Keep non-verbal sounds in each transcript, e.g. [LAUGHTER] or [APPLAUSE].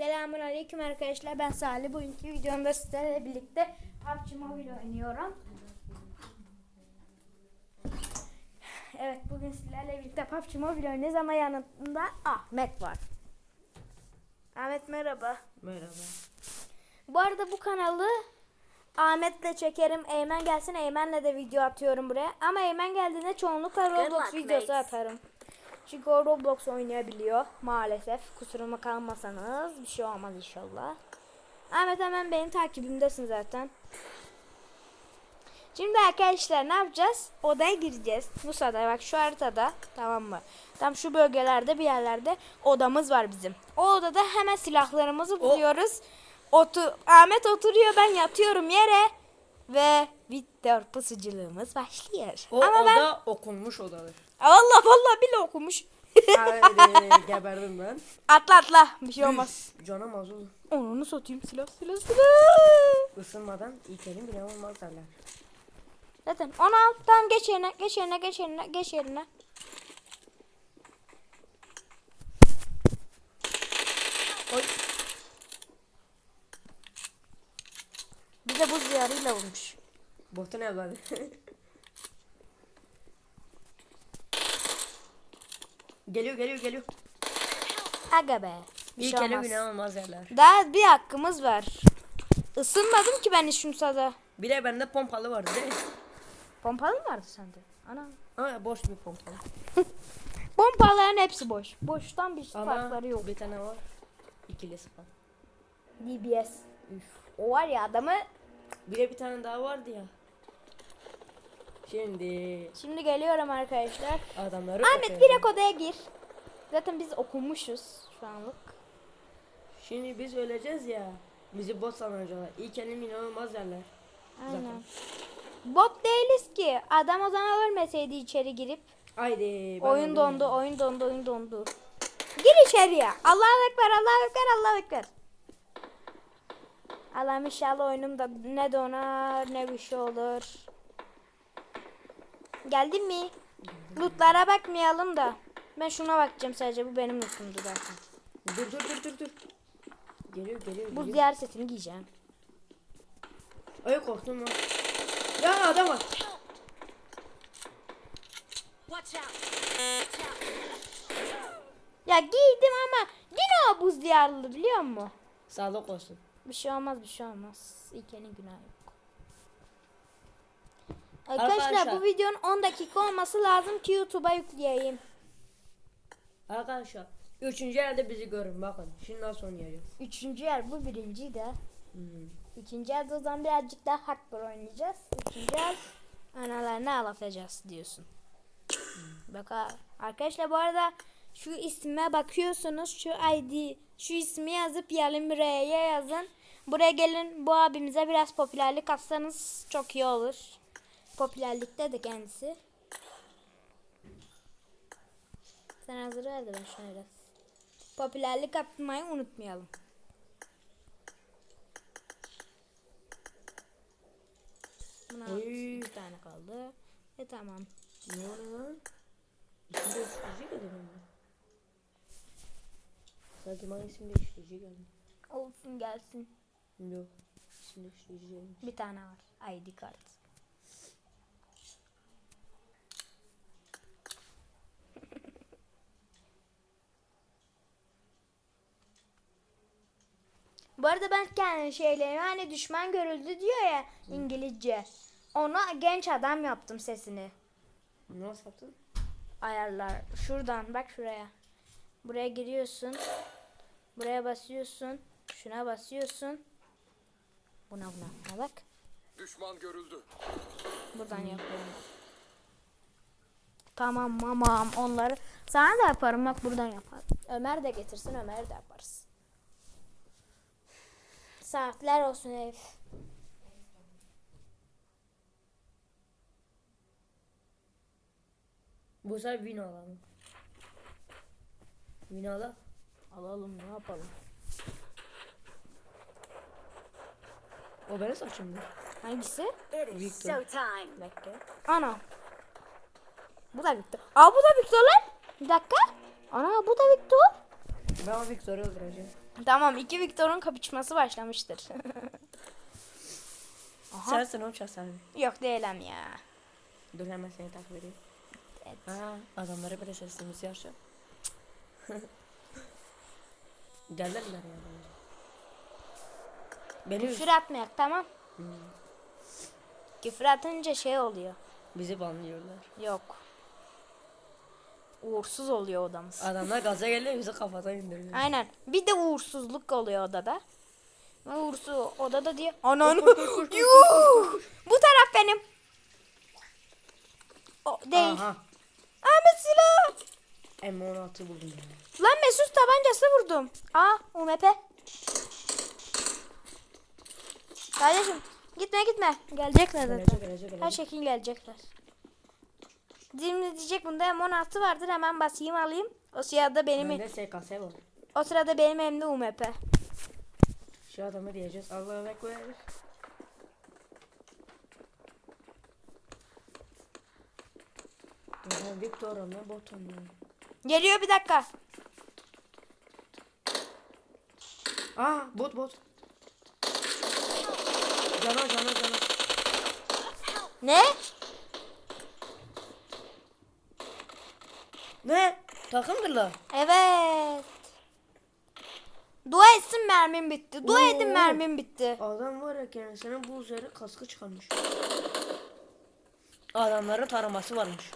Selamun Aleyküm arkadaşlar ben Salih. Bugünkü videomda sizlerle birlikte PUBG Mobile oynuyorum. Evet bugün sizlerle birlikte PUBG Mobile oynuyoruz ama yanında Ahmet var. Ahmet merhaba. Merhaba. Bu arada bu kanalı Ahmet'le çekerim. Eymen gelsin. Eymen'le de video atıyorum buraya. Ama Eymen geldiğinde çoğunlukla Roblox videosu mates. atarım. Çünkü o Roblox oynayabiliyor maalesef. Kusuruma kalmasanız bir şey olmaz inşallah. Ahmet hemen benim takibimdesin zaten. Şimdi arkadaşlar ne yapacağız? Odaya gireceğiz. Bu sırada bak şu haritada tamam mı? Tam şu bölgelerde bir yerlerde odamız var bizim. O odada hemen silahlarımızı buluyoruz. Otu Ahmet oturuyor ben yatıyorum yere ve Victor pusuculuğumuz başlıyor. O Ama ben oda okunmuş odadır. Allah vallahi bile okumuş. Haydi [LAUGHS] geberdim ben. atla atla bir şey olmaz. Canım az oldu. Onu satayım silah silah silah. Isınmadan ilk elim bile olmaz derler. Zaten onu al tamam geç yerine geç yerine geç yerine geç yerine. Oy. Bir de buz diyarıyla vurmuş. Botu ne evladı? [LAUGHS] geliyor geliyor geliyor. Aga be. Bir İlk şey olmaz. bile olmaz derler. Daha bir hakkımız var. Isınmadım ki ben hiç şumsada. Bir de bende pompalı vardı değil mi? Pompalı mı vardı sende? Ana. Ama boş bir pompalı. [LAUGHS] Pompaların hepsi boş. Boştan bir Ama farkları yok. bir tane var. İkili sıfır. DBS. Üf. O var ya adamı. Bir de bir tane daha vardı ya. Şimdi Şimdi geliyorum arkadaşlar. adamları Ahmet direkt odaya gir. Zaten biz okumuşuz şu anlık. Şimdi biz öleceğiz ya. Bizi bot sanacaklar. İlk elim inanılmaz derler. Aynen. Bot değiliz ki. Adam o zaman ölmeseydi içeri girip. Haydi. ben oyun öldüm dondu, oyun dondu, oyun dondu. Gir içeriye. Allahu Ekber, Allahu Ekber, Allahu Ekber. Allah'ım inşallah oyunumda ne donar ne bir şey olur. Geldin mi? Lootlara bakmayalım da. Ben şuna bakacağım sadece. Bu benim lootumdu zaten. Dur dur dur dur dur. Geliyor geliyor Bu diğer setini giyeceğim. Ay korktum lan. Ya adam var. Watch out. Ya giydim ama yine o buz diyarlı biliyor musun? Sağlık olsun. Bir şey olmaz bir şey olmaz. İlkenin günahı yok. Arkadaşlar, Arkadaşlar. bu videonun 10 dakika olması lazım ki YouTube'a yükleyeyim. Arkadaşlar. Üçüncü elde bizi görün bakın. Şimdi nasıl oynayacağız. Üçüncü yer bu birinci de. Hmm. İkinci elde o zaman birazcık daha hardcore oynayacağız. Üçüncü el analarını ağlatacağız diyorsun. Bak ha- arkadaşlar bu arada şu isme bakıyorsunuz. Şu ID şu ismi yazıp Yalim R'ye yazın. Buraya gelin bu abimize biraz popülerlik atsanız çok iyi olur. Popülerlikte de kendisi. Sen hazır ver de ben biraz. Popülerlik atmayı unutmayalım. Buna Oy. iki tane kaldı. E tamam. Ne oluyor lan? İçinde uyuşturucu geldi mi? Sanki bana isimde uyuşturucu geldi. Olsun gelsin. Yok. Bir tane var. ID kart. Bu arada ben kendi şeylerimi hani düşman görüldü diyor ya İngilizce. Ona genç adam yaptım sesini. Nasıl yaptın? Ayarlar. Şuradan bak şuraya. Buraya giriyorsun. Buraya basıyorsun. Şuna basıyorsun. Buna buna. Bak. Düşman görüldü. Buradan yapıyorum. Tamam mamam onları sana da yaparım bak buradan yaparım. Ömer de getirsin Ömer de yaparız. Saatler olsun ev. Bu sefer win alalım. Win alalım. Alalım ne yapalım. O benim saçımdı. Hangisi? It is Victor. Bekle. Ana. Bu da Victor. Aa bu da Victor lan. Bir dakika. Ana bu da Victor. Ben o Victor'u öldüreceğim. Tamam iki Victor'un kapışması başlamıştır. [LAUGHS] Aha. Sensin oğlum şahsen. Yok değilim ya. Dur hemen seni takip edeyim. Evet. Ha, adamlara böyle sesimizi yaşa. [LAUGHS] Geldiler ya bence. Beni Küfür atmayak tamam. Küfür atınca şey oluyor. bizi banlıyorlar. Yok. Uğursuz oluyor odamız. Adamlar gaza geliyor bizi kafadan indiriyor. Aynen. Bir de uğursuzluk oluyor odada. Ve Uğursuz odada diye. Ananı. Bu taraf benim. O değil. Aha. Ahmet silah. M16 buldum. Lan Mesut tabancası vurdum. Aa UMP. Kardeşim gitme gitme. Gelecekler zaten. Gelecek gelecek Her gelecek. şekil gelecekler. Şimdi diyecek bunda M16 vardır hemen basayım alayım. O sırada benim Bende SKS var. o sırada benim elimde UMP. Şu adamı diyeceğiz. Allah'a ekber. Ya Victor ne botum ya. Geliyor bir dakika. Aa bot bot. Cana cana cana. Ne? Ne? Takımdırlar. Evet. Dua etsin mermim bitti. Dua edin Oo. mermim bitti. Adam var ya kendisine bu üzeri kaskı çıkarmış. Adamların taraması varmış.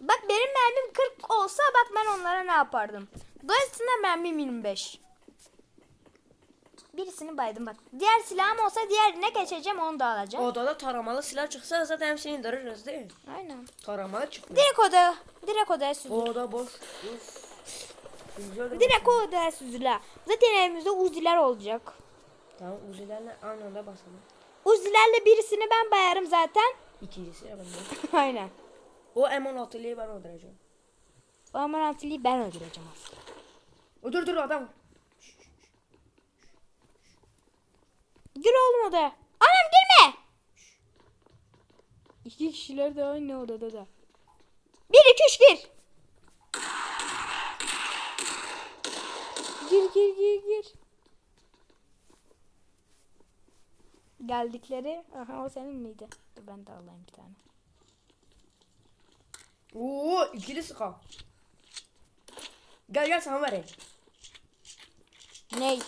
Bak benim mermim 40 olsa bak ben onlara ne yapardım. Dua etsinler mermim 25. Birisini baydım bak. Diğer silahım olsa diğerine geçeceğim onu da alacağım. Odada taramalı silah çıksa zaten hepsini indiririz değil mi? Aynen. Taramalı çıkmıyor. Direkt odaya, direkt odaya süzül. Oda boş. Uf. Güzel de Direkt bakalım. odaya süzüle. Zaten elimizde uziler olacak. Tamam uzilerle aynı anda basalım. Uzilerle birisini ben bayarım zaten. İkincisi ya bende. [LAUGHS] Aynen. O M16'lıyı ben öldüreceğim. O amarantiliyi ben öldüreceğim aslında. O dur dur adam. Gir oğlum odaya. Anam girme. İki kişiler de aynı odada da. Bir iki üç gir. Gir gir gir gir. Geldikleri. Aha o senin miydi? Dur ben de alayım bir tane. Oo ikili sıka. Gel gel sana vereyim. Ney?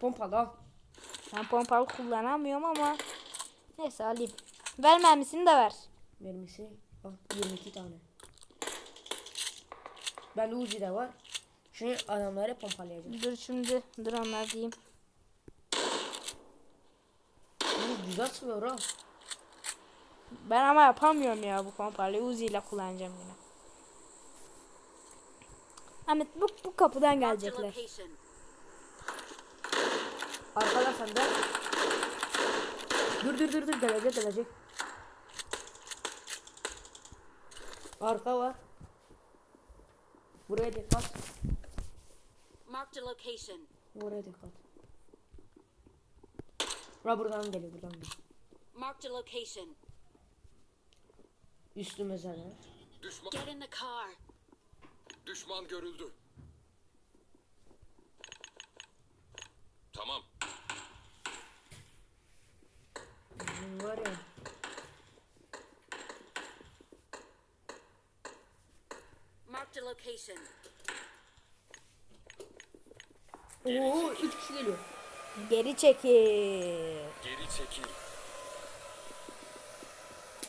Pompalı al. Ben pompalı kullanamıyorum ama. Neyse alayım. Ver mermisini de ver. Vermesi al 22 tane. Bende Uzi de var. Şimdi adamları pompalayacağız. Dur şimdi. Dur onlar diyeyim. Bu güzel sıkıyor ha. Ben ama yapamıyorum ya bu pompalıyı Uzi ile kullanacağım yine. Ahmet bu, bu kapıdan gelecekler. Arkada sende. Dur dur dur dur gelecek gelecek. Arka var. Buraya dikkat. Marked a location. Buraya dikkat. Ha buradan geliyor buradan geliyor. Marked a location. Üstümüze ne? Düşman Get in the car. düşman görüldü. Tamam. Bizim var ya. Marked a location. Oo üç kişi geliyor. Geri çekil. Geri çekil.